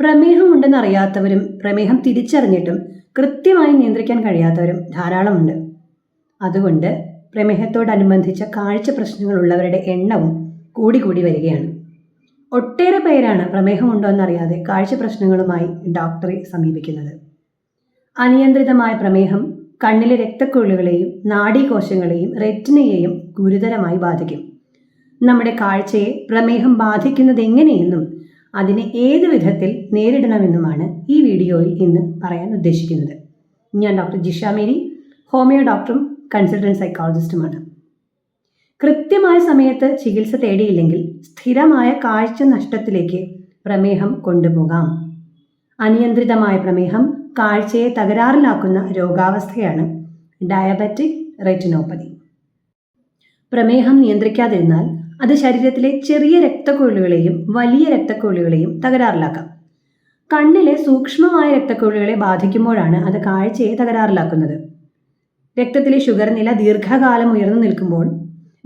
പ്രമേഹം ഉണ്ടെന്ന് അറിയാത്തവരും പ്രമേഹം തിരിച്ചറിഞ്ഞിട്ടും കൃത്യമായി നിയന്ത്രിക്കാൻ കഴിയാത്തവരും ധാരാളമുണ്ട്. അതുകൊണ്ട് പ്രമേഹത്തോടനുബന്ധിച്ച കാഴ്ച പ്രശ്നങ്ങളുള്ളവരുടെ എണ്ണവും കൂടി കൂടി വരികയാണ്. ഒട്ടേറെ പേരാണ് പ്രമേഹമുണ്ടോ എന്നറിയാതെ കാഴ്ച പ്രശ്നങ്ങളുമായി ഡോക്ടറെ സമീപിക്കുന്നത്. അനിയന്ത്രിതമായ പ്രമേഹം കണ്ണിലെ രക്തക്കുഴലുകളെയും നാഡീകോശങ്ങളെയും റെറ്റിനയെയും ഗുരുതരമായി ബാധിക്കും. നമ്മുടെ കാഴ്ചയെ പ്രമേഹം ബാധിക്കുന്നത് എങ്ങനെയെന്നും അതിനെ ഏത് വിധത്തിൽ നേരിടണമെന്നുമാണ് ഈ വീഡിയോയിൽ ഇന്ന് പറയാൻ ഉദ്ദേശിക്കുന്നത്. ഞാൻ ഡോക്ടർ ജിഷ മേരി ഹോമിയോ ഡോക്ടറും കൺസൾട്ടന്റ് സൈക്കോളജിസ്റ്റുമാണ്. കൃത്യമായ സമയത്ത് ചികിത്സ തേടിയില്ലെങ്കിൽ സ്ഥിരമായ കാഴ്ച നഷ്ടത്തിലേക്ക് പ്രമേഹം കൊണ്ടുപോകാം. അനിയന്ത്രിതമായ പ്രമേഹം കാഴ്ചയെ തകരാറിലാക്കുന്ന രോഗാവസ്ഥയാണ് ഡയബറ്റിക് റെറ്റിനോപ്പതി. പ്രമേഹം നിയന്ത്രിക്കാതിരുന്നാൽ അത് ശരീരത്തിലെ ചെറിയ രക്തക്കുഴലുകളെയും വലിയ രക്തക്കുഴലുകളെയും തകരാറിലാക്കാം. കണ്ണിലെ സൂക്ഷ്മമായ രക്തക്കുഴലുകളെ ബാധിക്കുമ്പോഴാണ് അത് കാഴ്ചയെ തകരാറിലാക്കുന്നത്. രക്തത്തിലെ ഷുഗർ നില ദീർഘകാലം ഉയർന്നു നിൽക്കുമ്പോൾ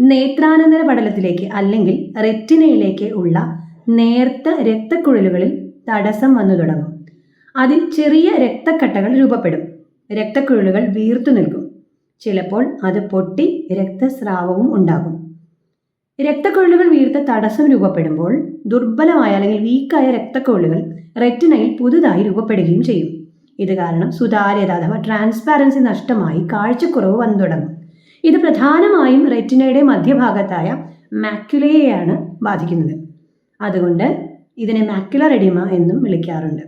നേത്രാനന്തര പടലത്തിലേക്ക് അല്ലെങ്കിൽ റെറ്റിനയിലേക്ക് ഉള്ള നേർത്ത രക്തക്കുഴലുകളിൽ തടസ്സം വന്നു തുടങ്ങും. അതിൽ ചെറിയ രക്തക്കട്ടകൾ രൂപപ്പെടും. രക്തക്കുഴലുകൾ വീർത്തു നിൽക്കും. ചിലപ്പോൾ അത് പൊട്ടി രക്തസ്രാവവും ഉണ്ടാകും. രക്തക്കുഴലുകൾ വീർത്ത തടസ്സം രൂപപ്പെടുമ്പോൾ ദുർബലമായ അല്ലെങ്കിൽ വീക്കായ രക്തക്കുഴലുകൾ റെറ്റിനയിൽ പുതുതായി രൂപപ്പെടുകയും ചെയ്യും. ഇത് കാരണം സുതാര്യത അഥവാ ട്രാൻസ്പാരൻസി നഷ്ടമായി കാഴ്ചക്കുറവ് വന്നു തുടങ്ങും. ഇത് പ്രധാനമായും റെറ്റിനയുടെ മധ്യഭാഗത്തായ മാക്യുലയെയാണ് ബാധിക്കുന്നത്. അതുകൊണ്ട് ഇതിനെ മാക്യുലർ എഡിമ എന്നും വിളിക്കാറുണ്ട്.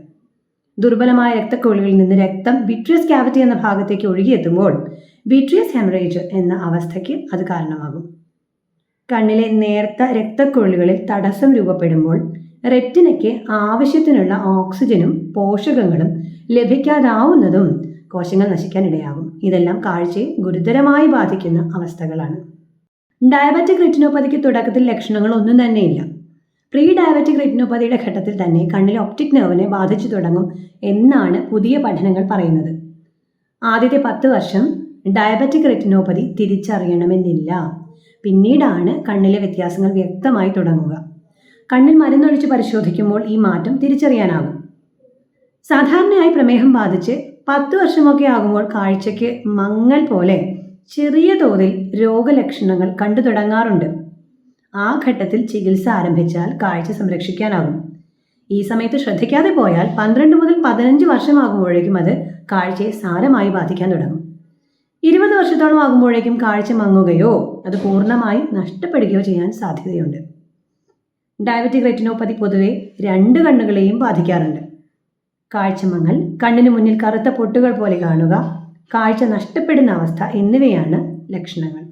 ദുർബലമായ രക്തക്കുഴലുകളിൽ നിന്ന് രക്തം വിട്രിയസ് ക്യാവിറ്റി എന്ന ഭാഗത്തേക്ക് ഒഴുകിയെത്തുമ്പോൾ വിട്രിയസ് ഹെമറേജ് എന്ന അവസ്ഥയ്ക്ക് അത് കാരണമാകും. കണ്ണിലെ നേർത്ത രക്തക്കുഴലുകളിൽ തടസ്സം രൂപപ്പെടുമ്പോൾ റെറ്റിനയ്ക്ക് ആവശ്യത്തിനുള്ള ഓക്സിജനും പോഷകങ്ങളും ലഭിക്കാതാവുന്നതും കോശങ്ങൾ നശിക്കാനിടയാകും ഇതെല്ലാം കാഴ്ചയെ ഗുരുതരമായി ബാധിക്കുന്ന അവസ്ഥകളാണ്. ഡയബറ്റിക് റെറ്റിനോപ്പതിക്ക് തുടക്കത്തിൽ ലക്ഷണങ്ങൾ ഒന്നും തന്നെയില്ല. പ്രീ ഡയബറ്റിക് റെറ്റിനോപ്പതിയുടെ ഘട്ടത്തിൽ തന്നെ കണ്ണിലെ ഒപ്റ്റിക് നെർവിനെ ബാധിച്ചു തുടങ്ങും എന്നാണ് പുതിയ പഠനങ്ങൾ പറയുന്നത്. ആദ്യത്തെ പത്ത് വർഷം ഡയബറ്റിക് റെറ്റിനോപ്പതി തിരിച്ചറിയണമെന്നില്ല. പിന്നീടാണ് കണ്ണിലെ വ്യത്യാസങ്ങൾ വ്യക്തമായി തുടങ്ങുക. കണ്ണിൽ മരുന്നൊഴിച്ച് പരിശോധിക്കുമ്പോൾ ഈ മാറ്റം തിരിച്ചറിയാനാകും. സാധാരണയായി പ്രമേഹം ബാധിച്ച് പത്ത് വർഷമൊക്കെ ആകുമ്പോൾ കാഴ്ചയ്ക്ക് മങ്ങൽ പോലെ ചെറിയ തോതിൽ രോഗലക്ഷണങ്ങൾ കണ്ടു തുടങ്ങാറുണ്ട്. ആ ഘട്ടത്തിൽ ചികിത്സ ആരംഭിച്ചാൽ കാഴ്ച സംരക്ഷിക്കാനാകും. ഈ സമയത്ത് ശ്രദ്ധിക്കാതെ പോയാൽ പന്ത്രണ്ട് മുതൽ പതിനഞ്ച് വർഷമാകുമ്പോഴേക്കും അത് കാഴ്ചയെ സാരമായി ബാധിക്കാൻ തുടങ്ങും. ഇരുപത് വർഷത്തോളം ആകുമ്പോഴേക്കും കാഴ്ച മങ്ങുകയോ അത് പൂർണമായി നഷ്ടപ്പെടുകയോ ചെയ്യാൻ സാധ്യതയുണ്ട്. ഡയബറ്റിക് റെറ്റിനോപ്പതി പൊതുവെ രണ്ട് കണ്ണുകളെയും ബാധിക്കാറുണ്ട്. കാഴ്ചമങ്ങൽ കണ്ണിന് മുന്നിൽ കറുത്ത പൊട്ടുകൾ പോലെ കാണുക കാഴ്ച നഷ്ടപ്പെടുന്ന അവസ്ഥ എന്നിവയാണ് ലക്ഷണങ്ങൾ.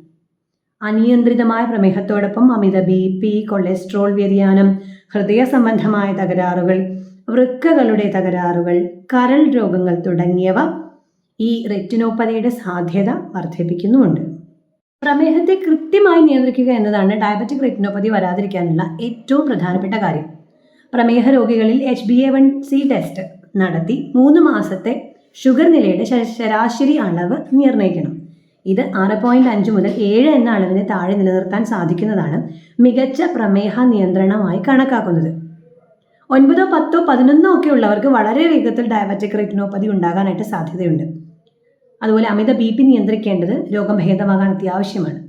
അനിയന്ത്രിതമായ പ്രമേഹത്തോടൊപ്പം അമിത ബി പി കൊളസ്ട്രോൾ വ്യതിയാനം ഹൃദയ സംബന്ധമായ തകരാറുകൾ വൃക്കകളുടെ തകരാറുകൾ കരൾ രോഗങ്ങൾ തുടങ്ങിയവ ഈ റെറ്റിനോപ്പതിയുടെ സാധ്യത വർദ്ധിപ്പിക്കുന്നുമുണ്ട്. പ്രമേഹത്തെ കൃത്യമായി നിയന്ത്രിക്കുക എന്നതാണ് ഡയബറ്റിക് റെറ്റിനോപ്പതി വരാതിരിക്കാനുള്ള ഏറ്റവും പ്രധാനപ്പെട്ട കാര്യം. പ്രമേഹ രോഗികളിൽ H B A one C test നടത്തി മൂന്ന് മാസത്തെ ഷുഗർ നിലയുടെ ശരാശരി അളവ് നിർണയിക്കണം. ഇത് ആറ് പോയിന്റ് അഞ്ച് മുതൽ ഏഴ് എന്ന അളവിന് താഴെ നിലനിർത്താൻ സാധിക്കുന്നതാണ് മികച്ച പ്രമേഹ നിയന്ത്രണമായി കണക്കാക്കുന്നത്. ഒൻപതോ പത്തോ പതിനൊന്നോ ഒക്കെ ഉള്ളവർക്ക് വളരെ വേഗത്തിൽ ഡയബറ്റിക് റെറ്റിനോപ്പതി ഉണ്ടാകാനായിട്ട് സാധ്യതയുണ്ട്. അതുപോലെ അമിത ബി പി നിയന്ത്രിക്കേണ്ടത് രോഗം ഭേദമാകാൻ അത്യാവശ്യമാണ്.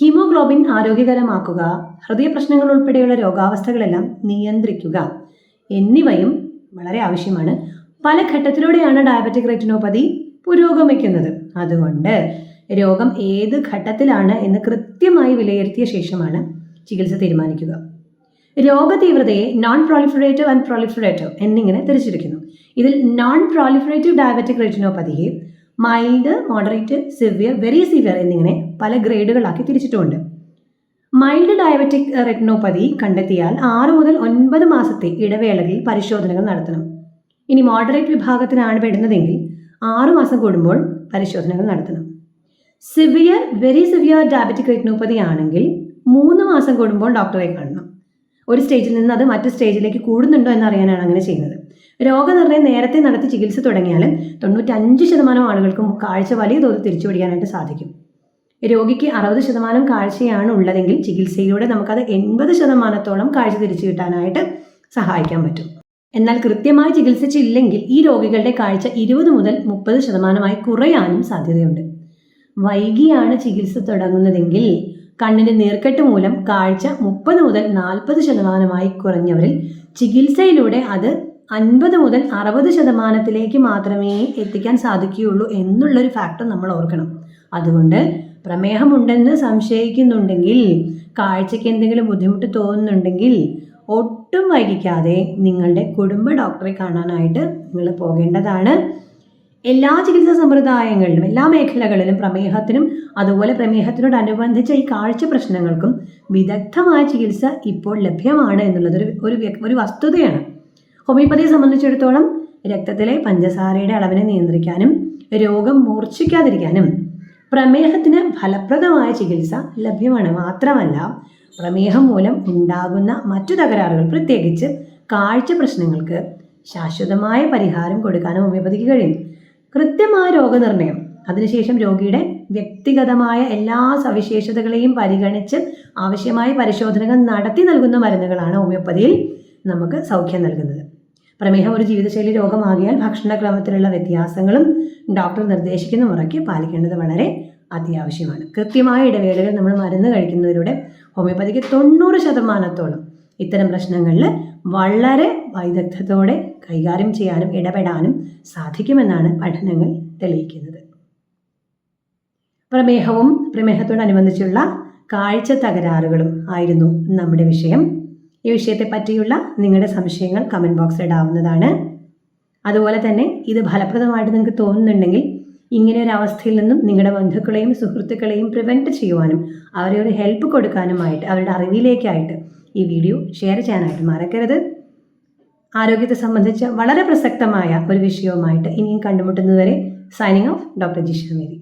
ഹീമോഗ്ലോബിൻ ആരോഗ്യകരമാക്കുക ഹൃദയ പ്രശ്നങ്ങൾ ഉൾപ്പെടെയുള്ള രോഗാവസ്ഥകളെല്ലാം നിയന്ത്രിക്കുക എന്നിവയും വളരെ ആവശ്യമാണ്. പല ഘട്ടത്തിലൂടെയാണ് ഡയബറ്റിക് റെറ്റിനോപ്പതി പുരോഗമിക്കുന്നത്. അതുകൊണ്ട് രോഗം ഏത് ഘട്ടത്തിലാണ് എന്ന് കൃത്യമായി വിലയിരുത്തിയ ശേഷമാണ് ചികിത്സ തീരുമാനിക്കുക. രോഗതീവ്രതയെ നോൺ പ്രോളിഫറേറ്റീവ് ആൻഡ് പ്രോളിഫറേറ്റീവ് എന്നിങ്ങനെ തിരിച്ചിരിക്കുന്നു. ഇതിൽ non proliferative diabetic റെറ്റിനോപ്പതിയെ mild moderate severe very severe എന്നിങ്ങനെ പല ഗ്രേഡുകളാക്കി തിരിച്ചിട്ടുമുണ്ട് മൈൽഡ് ഡയബറ്റിക് റെറ്റിനോപ്പതി കണ്ടെത്തിയാൽ ആറ് മുതൽ ഒൻപത് മാസത്തെ ഇടവേളകളിൽ പരിശോധനകൾ നടത്തണം. ഇനി മോഡറേറ്റ് വിഭാഗത്തിനാണ് പെടുന്നതെങ്കിൽ ആറു മാസം കൂടുമ്പോൾ പരിശോധനകൾ നടത്തണം. Severe very severe diabetic retinopathy ആണെങ്കിൽ മൂന്ന് മാസം കൂടുമ്പോൾ ഡോക്ടറെ കാണണം. ഒരു സ്റ്റേജിൽ നിന്ന് അത് മറ്റു സ്റ്റേജിലേക്ക് കൂടുന്നുണ്ടോ എന്നറിയാനാണ് അങ്ങനെ ചെയ്യുന്നത്. രോഗനിർണയം നേരത്തെ നടത്തി ചികിത്സ തുടങ്ങിയാൽ തൊണ്ണൂറ്റഞ്ച് ശതമാനം ആളുകൾക്കും കാഴ്ച വലിയ തോതിൽ തിരിച്ചുപിടിക്കാനായിട്ട് സാധിക്കും. രോഗിക്ക് അറുപത് ശതമാനം കാഴ്ചയാണ് ഉള്ളതെങ്കിൽ ചികിത്സയിലൂടെ നമുക്കത് എൺപത് ശതമാനത്തോളം കാഴ്ച തിരിച്ചു കിട്ടാനായിട്ട് സഹായിക്കാൻ പറ്റും. എന്നാൽ കൃത്യമായി ചികിത്സിച്ചില്ലെങ്കിൽ ഈ രോഗികളുടെ കാഴ്ച ഇരുപത് മുതൽ മുപ്പത് ശതമാനമായി കുറയാനും സാധ്യതയുണ്ട്. വൈകിയാണ് ചികിത്സ തുടങ്ങുന്നതെങ്കിൽ കണ്ണിന്റെ നീർക്കെട്ട് മൂലം കാഴ്ച മുപ്പത് മുതൽ നാൽപ്പത് ശതമാനമായി കുറഞ്ഞവരിൽ ചികിത്സയിലൂടെ അത് അൻപത് മുതൽ അറുപത് ശതമാനത്തിലേക്ക് മാത്രമേ എത്തിക്കാൻ സാധിക്കുകയുള്ളൂ എന്നുള്ളൊരു ഫാക്ടർ നമ്മൾ ഓർക്കണം. അതുകൊണ്ട് പ്രമേഹമുണ്ടെന്ന് സംശയിക്കുന്നുണ്ടെങ്കിൽ കാഴ്ചയ്ക്ക് എന്തെങ്കിലും ബുദ്ധിമുട്ട് തോന്നുന്നുണ്ടെങ്കിൽ ഒട്ടും വൈകിക്കാതെ നിങ്ങളുടെ കുടുംബ ഡോക്ടറെ കാണാനായിട്ട് നിങ്ങൾ പോകേണ്ടതാണ്. എല്ലാ ചികിത്സാ സമ്പ്രദായങ്ങളിലും എല്ലാ മേഖലകളിലും പ്രമേഹത്തിനും അതുപോലെ പ്രമേഹത്തിനോടനുബന്ധിച്ച ഈ കാഴ്ച പ്രശ്നങ്ങൾക്കും വിദഗ്ധമായ ചികിത്സ ഇപ്പോൾ ലഭ്യമാണ് എന്നുള്ളത് ഒരു ഒരു വസ്തുതയാണ്. ഹോമിയോപ്പതിയെ സംബന്ധിച്ചിടത്തോളം രക്തത്തിലെ പഞ്ചസാരയുടെ അളവിനെ നിയന്ത്രിക്കാനും രോഗം മൂർച്ഛിക്കാതിരിക്കാനും പ്രമേഹത്തിന് ഫലപ്രദമായ ചികിത്സ ലഭ്യമാണ്. മാത്രമല്ല പ്രമേഹം മൂലം ഉണ്ടാകുന്ന മറ്റു തകരാറുകൾ പ്രത്യേകിച്ച് കാഴ്ച പ്രശ്നങ്ങൾക്ക് ശാശ്വതമായ പരിഹാരം കൊടുക്കാനും ഹോമിയോപ്പതിക്ക് കഴിയും. കൃത്യമായ രോഗനിർണയം. അതിനുശേഷം രോഗിയുടെ വ്യക്തിഗതമായ എല്ലാ സവിശേഷതകളെയും പരിഗണിച്ച് ആവശ്യമായ പരിശോധനകൾ നടത്തി നൽകുന്ന മരുന്നുകളാണ് ഹോമിയോപ്പതിയിൽ നമുക്ക് സൗഖ്യം നൽകുന്നത്. പ്രമേഹം ഒരു ജീവിതശൈലി രോഗമാകിയാൽ ഭക്ഷണക്രമത്തിലുള്ള വ്യത്യാസങ്ങളും ഡോക്ടർ നിർദ്ദേശിക്കുന്ന മുറയ്ക്ക് പാലിക്കേണ്ടത് വളരെ അത്യാവശ്യമാണ്. കൃത്യമായ ഇടവേളകൾ നമ്മൾ മരുന്ന് കഴിക്കുന്നതിലൂടെ ഹോമിയോപ്പതിക്ക് തൊണ്ണൂറ് ശതമാനത്തോളം ഇത്തരം പ്രശ്നങ്ങളിൽ വളരെ വൈദഗ്ധ്യത്തോടെ കൈകാര്യം ചെയ്യാനും ഇടപെടാനും സാധിക്കുമെന്നാണ് പഠനങ്ങൾ തെളിയിക്കുന്നത്. പ്രമേഹവും പ്രമേഹത്തോടനുബന്ധിച്ചുള്ള കാഴ്ച തകരാറുകളും ആയിരുന്നു നമ്മുടെ വിഷയം. ഈ വിഷയത്തെ പറ്റിയുള്ള നിങ്ങളുടെ സംശയങ്ങൾ കമന്റ് ബോക്സിൽ ഇടാവുന്നതാണ്. അതുപോലെ തന്നെ ഇത് ഫലപ്രദമായിട്ട് നിങ്ങൾക്ക് തോന്നുന്നുണ്ടെങ്കിൽ ഇങ്ങനെ ഒരു അവസ്ഥയിൽ നിന്നും നിങ്ങളുടെ ബന്ധുക്കളെയും സുഹൃത്തുക്കളെയും പ്രിവെന്റ് ചെയ്യുവാനും അവരെ ഒരു ഹെൽപ്പ് കൊടുക്കാനുമായിട്ട് അവരുടെ അറിവിലേക്കായിട്ട് ഈ വീഡിയോ ഷെയർ ചെയ്യാനായിട്ട് മറക്കരുത്. ആരോഗ്യത്തെ സംബന്ധിച്ച് വളരെ പ്രസക്തമായ ഒരു വിഷയവുമായിട്ട് ഇനിയും കണ്ടുമുട്ടുന്നതുവരെ signing off doctor Jisha Mary.